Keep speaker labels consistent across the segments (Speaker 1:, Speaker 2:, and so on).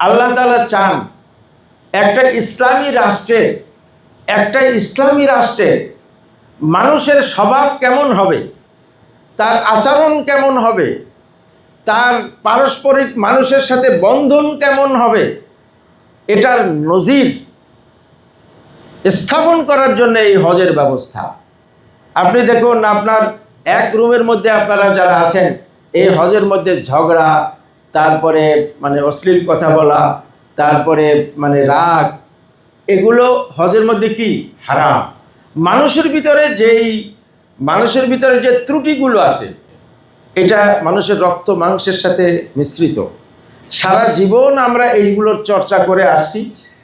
Speaker 1: আল্লাহ তালা চান একটা ইসলামী রাষ্ট্রে, একটা ইসলামী রাষ্ট্রে মানুষের স্বভাব কেমন হবে, তার আচরণ কেমন হবে, তার পারস্পরিক মানুষের সাথে বন্ধন কেমন হবে, এটার নজির স্থাপন করার জন্য এই হজের ব্যবস্থা। আপনি দেখুন, আপনার এক রুমের মধ্যে আপনারা যারা আছেন, এই হজের মধ্যে ঝগড়া তারপরে মানে অশ্লীল কথা বলা, তারপরে মানে রাগ, এগুলো হজের মধ্যে কি? হারাম। মানুষের ভিতরে যেই, মানুষের ভিতরে যে ত্রুটিগুলো আছে, এটা মানুষের রক্ত মাংসের সাথে মিশ্রিত। সারা জীবন আমরা এইগুলোর চর্চা করে আসছি,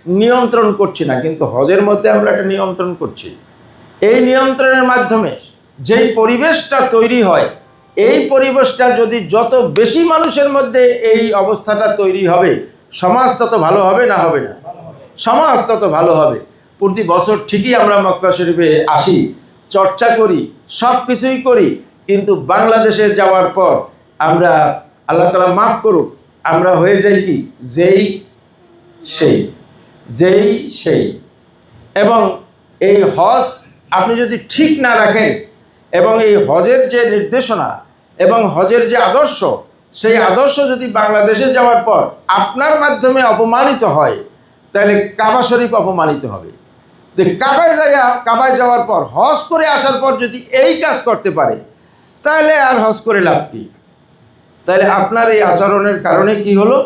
Speaker 1: নিয়ন্ত্রণ করছি না, কিন্তু হজের মধ্যে আমরা একটা নিয়ন্ত্রণ করছি। এই নিয়ন্ত্রণের মাধ্যমে যেই পরিবেশটা তৈরি হয় এই পরিবেশটা যদি যত বেশি মানুষের মধ্যে এই অবস্থাটা তৈরি হবে, সমাজ তত ভালো হবে না হবে না? সমাজ তত ভালো হবে। প্রতি বছর ঠিকই আমরা মক্কা শরীফে আসি, চর্চা করি, সব কিছুই করি, কিন্তু বাংলাদেশে যাওয়ার পর আমরা আল্লাহ তালা মাফ করুক, আমরা হয়ে যাই কি? যেই সেই যেই সেই। এবং এই হজ আপনি যদি ঠিক না রাখেন এবং এই হজের যে নির্দেশনা এবং হজের যে আদর্শ, সেই আদর্শ যদি বাংলাদেশে যাওয়ার পর আপনার মাধ্যমে অপমানিত হয়, তাহলে কাবা শরীফ অপমানিত হবে। যে কাবায় যাইয়া কাবায় যাওয়ার পর, হজ করে আসার পর যদি এই কাজ করতে পারে, তাহলে আর হজ করে লাভ কি? তাহলে আপনার এই আচরণের কারণে কি হলো?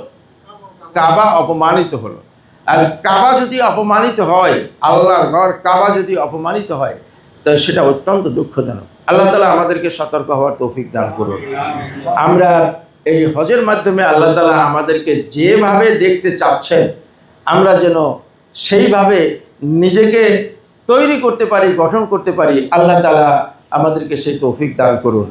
Speaker 1: কাবা অপমানিত হলো। আর কাবা যদি অপমানিত হয়, আল্লাহর ঘর কাবা যদি অপমানিত হয় তো সেটা অত্যন্ত দুঃখজনক। আল্লাহ তালা আমাদেরকে সতর্ক হওয়ার তৌফিক দান করুন। আমরা এই হজের মাধ্যমে আল্লাহ তালা আমাদেরকে যেভাবে দেখতে চাচ্ছেন, আমরা যেন সেইভাবে নিজেকে তৈরি করতে পারি, গঠন করতে পারি, আল্লাহ তালা আমাদেরকে সেই তৌফিক দান করুন।